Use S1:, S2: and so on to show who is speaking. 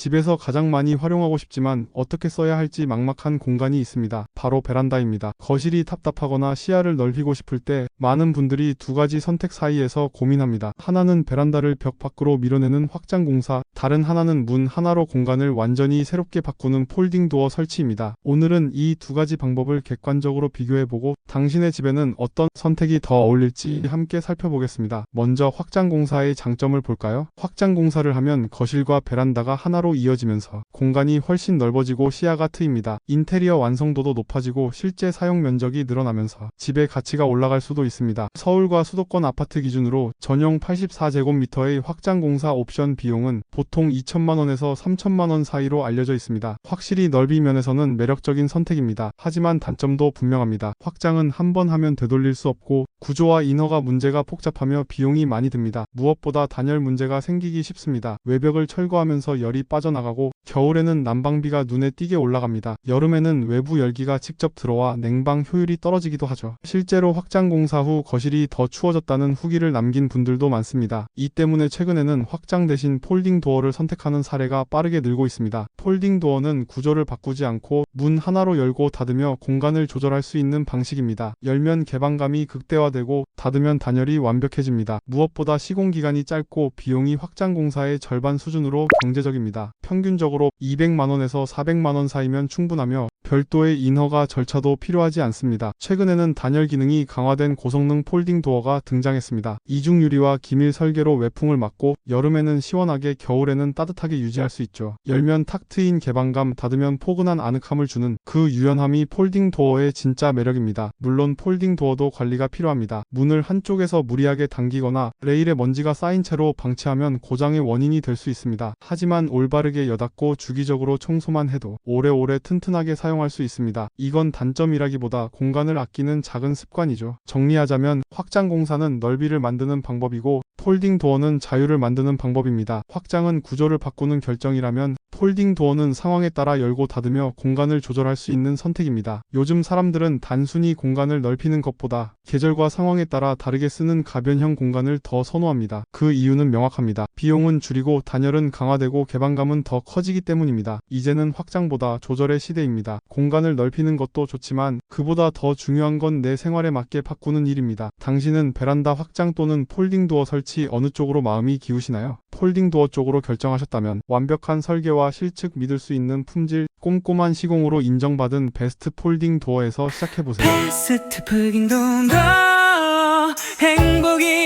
S1: 집에서 가장 많이 활용하고 싶지만 어떻게 써야 할지 막막한 공간이 있습니다. 바로 베란다입니다. 거실이 답답하거나 시야를 넓히고 싶을 때 많은 분들이 두 가지 선택 사이에서 고민합니다. 하나는 베란다를 벽 밖으로 밀어내는 확장 공사, 다른 하나는 문 하나로 공간을 완전히 새롭게 바꾸는 폴딩 도어 설치입니다. 오늘은 이 두 가지 방법을 객관적으로 비교해보고 당신의 집에는 어떤 선택이 더 어울릴지 함께 살펴보겠습니다. 먼저 확장 공사의 장점을 볼까요? 확장 공사를 하면 거실과 베란다가 하나로 이어지면서 공간이 훨씬 넓어지고 시야가 트입니다. 인테리어 완성도도 높아지고 실제 사용 면적이 늘어나면서 집의 가치가 올라갈 수도 있습니다. 서울과 수도권 아파트 기준으로 전용 84제곱미터의 확장 공사 옵션 비용은 보통 2천만 원에서 3천만 원 사이로 알려져 있습니다. 확실히 넓이 면에서는 매력적인 선택입니다. 하지만 단점도 분명합니다. 확장은 한 번 하면 되돌릴 수 없고 구조와 인허가 문제가 복잡하며 비용이 많이 듭니다. 무엇보다 단열 문제가 생기기 쉽습니다. 외벽을 철거하면서 열이 빠져나가고 겨울에는 난방비가 눈에 띄게 올라갑니다. 여름에는 외부 열기가 직접 들어와 냉방 효율이 떨어지기도 하죠. 실제로 확장 공사 후 거실이 더 추워졌다는 후기를 남긴 분들도 많습니다. 이 때문에 최근에는 확장 대신 폴딩 도어를 선택하는 사례가 빠르게 늘고 있습니다. 폴딩 도어는 구조를 바꾸지 않고 문 하나로 열고 닫으며 공간을 조절할 수 있는 방식입니다. 열면 개방감이 극대화되고 닫으면 단열이 완벽해집니다. 무엇보다 시공 기간이 짧고 비용이 확장 공사의 절반 수준으로 경제적입니다. 평균적으로 200만원에서 400만원 사이면 충분하며 별도의 인허가 절차도 필요하지 않습니다. 최근에는 단열 기능이 강화된 고성능 폴딩 도어가 등장했습니다. 이중 유리와 기밀 설계로 외풍을 막고 여름에는 시원하게 겨울에는 따뜻하게 유지할 수 있죠. 열면 탁 트인 개방감, 닫으면 포근한 아늑함을 주는 그 유연함이 폴딩 도어의 진짜 매력입니다. 물론 폴딩 도어도 관리가 필요합니다. 문을 한쪽에서 무리하게 당기거나 레일에 먼지가 쌓인 채로 방치하면 고장의 원인이 될 수 있습니다. 하지만 올바르게 여닫고 주기적으로 청소만 해도 오래오래 튼튼하게 사용 할 수 있습니다. 이건 단점이라기보다 공간을 아끼는 작은 습관이죠. 정리하자면 확장 공사는 넓이를 만드는 방법이고 폴딩 도어는 자유를 만드는 방법입니다. 확장은 구조를 바꾸는 결정이라면 폴딩 도어는 상황에 따라 열고 닫으며 공간을 조절할 수 있는 선택입니다. 요즘 사람들은 단순히 공간을 넓히는 것보다 계절과 상황에 따라 다르게 쓰는 가변형 공간을 더 선호합니다. 그 이유는 명확합니다. 비용은 줄이고 단열은 강화되고 개방감은 더 커지기 때문입니다. 이제는 확장보다 조절의 시대입니다. 공간을 넓히는 것도 좋지만 그보다 더 중요한 건 내 생활에 맞게 바꾸는 일입니다. 당신은 베란다 확장 또는 폴딩 도어 설치 어느 쪽으로 마음이 기우시나요? 폴딩 도어 쪽으로 결정하셨다면 완벽한 설계와 실측 믿을 수 있는 품질, 꼼꼼한 시공으로 인정받은 베스트 폴딩 도어에서 시작해보세요.
S2: 베스트 푸딩 돈도 행복이